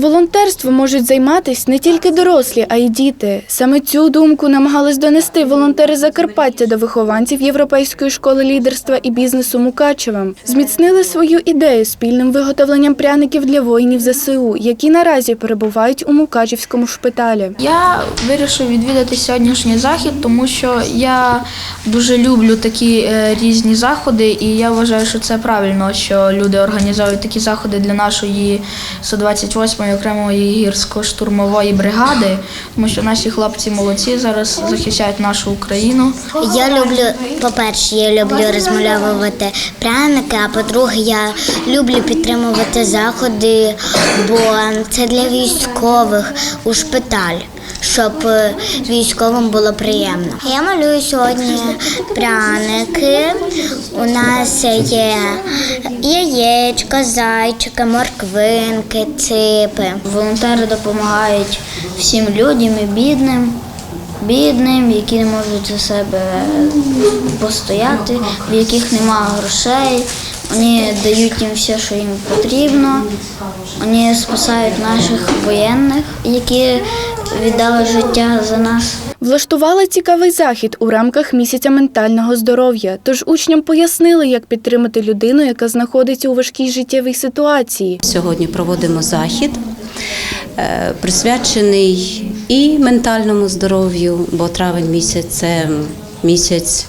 Волонтерством можуть займатися не тільки дорослі, а й діти. Саме цю думку намагались донести волонтери Закарпаття до вихованців Європейської школи лідерства і бізнесу Мукачева. Зміцнили свою ідею спільним виготовленням пряників для воїнів ЗСУ, які наразі перебувають у Мукачівському шпиталі. Я вирішив відвідати сьогоднішній захід, тому що я дуже люблю такі е, різні заходи, і я вважаю, що це правильно, що люди організовують такі заходи для нашої 128-ї окремої гірсько-штурмової бригади, тому що наші хлопці молодці зараз захищають нашу Україну. Я люблю, по-перше, я люблю розмальовувати пряники, а по-друге, я люблю підтримувати заходи, бо це для військових у шпиталь, щоб е, військовим було приємно. Я малюю сьогодні пряники. У нас є яєчка, зайчики, морквинки, ципи. Волонтери допомагають всім людям і бідним. Бідним, які не можуть за себе постояти, в яких немає грошей. Вони дають їм все, що їм потрібно. Вони спасають наших воєнних, які віддали життя за нас. Влаштували цікавий захід у рамках місяця ментального здоров'я. Тож учням пояснили, як підтримати людину, яка знаходиться у важкій життєвій ситуації. Сьогодні проводимо захід, е, присвячений і ментальному здоров'ю, бо травень місяць це місяць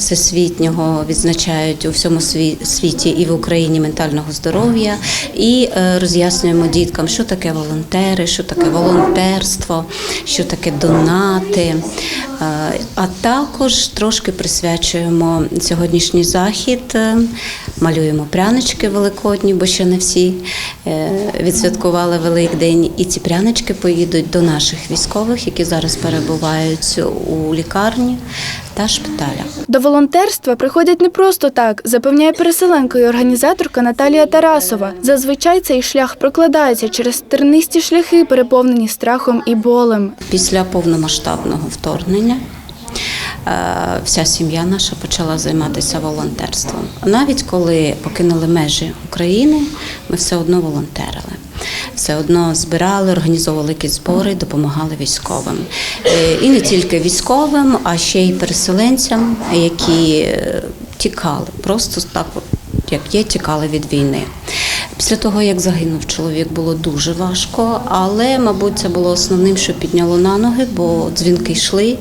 всесвітнього відзначають у всьому світі і в Україні ментального здоров'я. І е, роз'яснюємо діткам, що таке волонтери, що таке волонтерство, що таке донати. Е, А також трошки присвячуємо сьогоднішній захід, е, малюємо прянички великодні, бо ще не всі е, відсвяткували Великдень. І ці прянички поїдуть до наших військових, які зараз перебувають у лікарні та шпиталях. До волонтерства приходять не просто так, запевняє переселенка і організаторка Наталія Тарасова. Зазвичай цей шлях прокладається через тернисті шляхи, переповнені страхом і болем. Після повномасштабного вторгнення вся сім'я наша почала займатися волонтерством. Навіть коли покинули межі України, ми все одно волонтерили. Все одно збирали, організовували якісь збори, допомагали військовим. Е, І не тільки військовим, а ще й переселенцям, які е, тікали, просто так, як є, тікали від війни. Після того, як загинув чоловік, було дуже важко, але, мабуть, це було основним, що підняло на ноги, бо дзвінки йшли,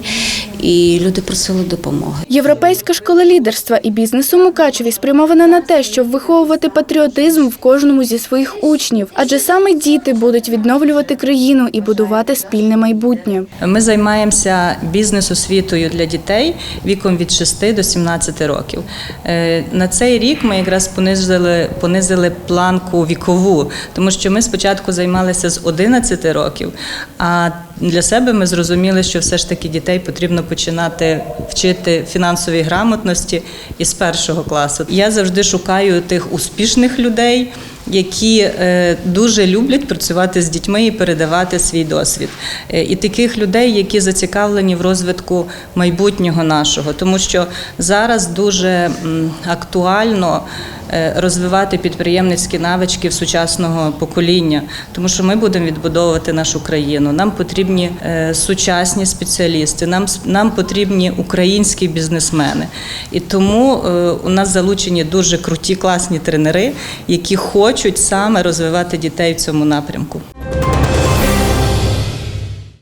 і люди просили допомоги. Європейська школа лідерства і бізнесу Мукачеві спрямована на те, щоб виховувати патріотизм в кожному зі своїх учнів, адже саме діти будуть відновлювати країну і будувати спільне майбутнє. Ми займаємося бізнес-освітою для дітей віком від 6 до 17 років. Е, На цей рік ми якраз понизили, понизили планку вікову, тому що ми спочатку займалися з 11 років, а для себе ми зрозуміли, що все ж таки дітей потрібно починати вчити фінансовій грамотності із першого класу. Я завжди шукаю тих успішних людей які е, дуже люблять працювати з дітьми і передавати свій досвід. Е, І таких людей, які зацікавлені в розвитку майбутнього нашого, тому що зараз дуже актуально розвивати підприємницькі навички в сучасного покоління, тому що ми будемо відбудовувати нашу країну. Нам потрібні е, сучасні спеціалісти, нам нам потрібні українські бізнесмени. І тому е, у нас залучені дуже круті класні тренери, які хочуть саме розвивати дітей в цьому напрямку.